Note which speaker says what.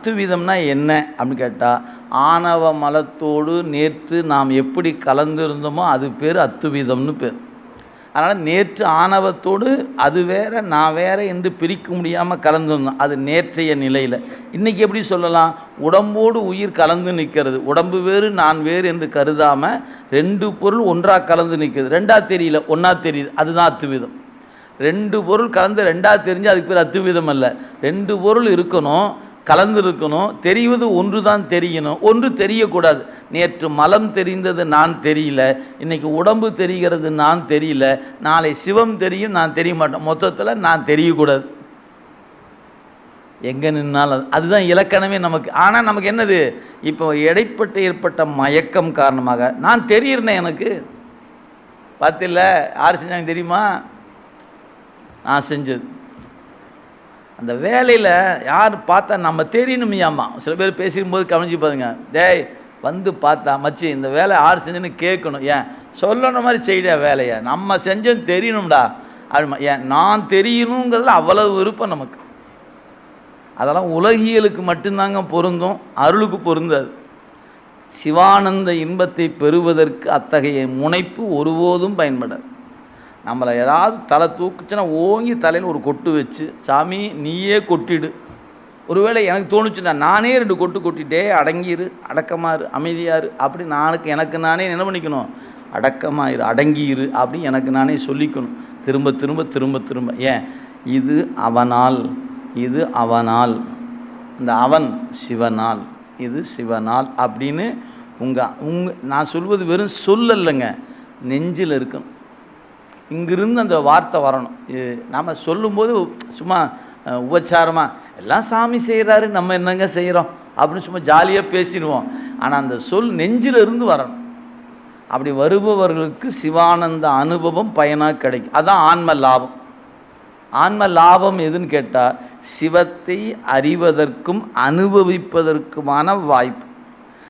Speaker 1: அத்துவிதம்னா என்ன அப்படின்னு கேட்டால் ஆணவ மலத்தோடு நேற்று நாம் எப்படி கலந்திருந்தோமோ அது பேர் அத்துவிதம்னு பேர். அதனால் நேற்று ஆணவத்தோடு அது வேற நான் வேற என்று பிரிக்க முடியாமல் கலந்துருந்தோம். அது நேற்றைய நிலையில். இன்றைக்கி எப்படி சொல்லலாம்? உடம்போடு உயிர் கலந்து நிற்கிறது. உடம்பு வேறு நான் வேறு என்று கருதாமல் ரெண்டு பொருள் ஒன்றாக கலந்து நிற்கிறது. ரெண்டாக தெரியல ஒன்றா தெரியுது. அதுதான் அத்துவிதம் ரெண்டு பொருள் கலந்து ரெண்டாக தெரிஞ்சு அதுக்கு பேர் அத்துவிதம் அல்ல. ரெண்டு பொருள் இருக்கணும் கலந்திருக்கணும் தெரிவது ஒன்று தான் தெரியணும். ஒன்று தெரியக்கூடாது. நேற்று மலம் தெரிந்தது நான் தெரியல. இன்னைக்கு உடம்பு தெரிகிறது நான் தெரியல. நாளை சிவம் தெரியும் நான் தெரிய மாட்டேன். மொத்தத்தில் நான் தெரியக்கூடாது. எங்கே நின்னாலும் அதுதான் இலக்கணமே நமக்கு. ஆனால் நமக்கு என்னது? இப்போ இடைப்பட்டு ஏற்பட்ட மயக்கம் காரணமாக. நான் தெரியிறேன் எனக்கு. பார்த்தில்ல? யார் செஞ்சாங்க தெரியுமா? நான் செஞ்சது. அந்த வேலையில் யார் பார்த்தா நம்ம தெரியணுமையாமா சில பேர் பேசிக்கும்போது கவனிச்சு பாருங்க. டேய் வந்து பார்த்தா மச்சி இந்த வேலை யார் செஞ்சுன்னு கேட்கணும். ஏன்? சொல்லணும் மாதிரி செய்யடா வேலையை. நம்ம செஞ்சோம் தெரியணும்டா. அப்படிமா ஏன்? நான் தெரியணுங்கிறதுல அவ்வளவு விருப்பம் நமக்கு. அதெல்லாம் உலகியலுக்கு மட்டும்தாங்க பொருந்தும் அருளுக்கு பொருந்தாது. சிவானந்த இன்பத்தை பெறுவதற்கு அத்தகைய முனைப்பு ஒருபோதும் பயன்படாது. நம்மளை ஏதாவது தலை தூக்குச்சுன்னா ஓங்கி தலையில் ஒரு கொட்டு வச்சு சாமி நீயே கொட்டிடு. ஒருவேளை எனக்கு தோணுச்சுன்னா நானே ரெண்டு கொட்டு கொட்டிட்டே அடங்கிரு அடக்கமாறு அமைதியாரு. அப்படி நானுக்கு எனக்கு நானே என்ன பண்ணிக்கணும்? அடக்கமாயிரு அடங்கியிரு. அப்படின்னு எனக்கு நானே சொல்லிக்கணும். திரும்ப திரும்ப திரும்ப திரும்ப. ஏன்? இது அவனால் இது அவனால். இந்த அவன் சிவனால் இது சிவனால் அப்படின்னு உங்கள் உங்க நான் சொல்வது வெறும் சொல்லலைங்க. நெஞ்சில் இருக்கும் இங்கிருந்து அந்த வார்த்தை வரணும். நாம் சொல்லும்போது சும்மா உபச்சாரமாக எல்லாம் சாமி செய்கிறாரு நம்ம என்னங்க செய்கிறோம் அப்படின்னு சும்மா ஜாலியாக பேசிடுவோம். ஆனால் அந்த சொல் நெஞ்சிலிருந்து வரணும். அப்படி வருபவர்களுக்கு சிவானந்த அனுபவம் பயனாக கிடைக்கும். அதுதான் ஆன்ம லாபம். ஆன்ம லாபம் எதுன்னு கேட்டால் சிவத்தை அறிவதற்கும் அனுபவிப்பதற்குமான வாய்ப்பு.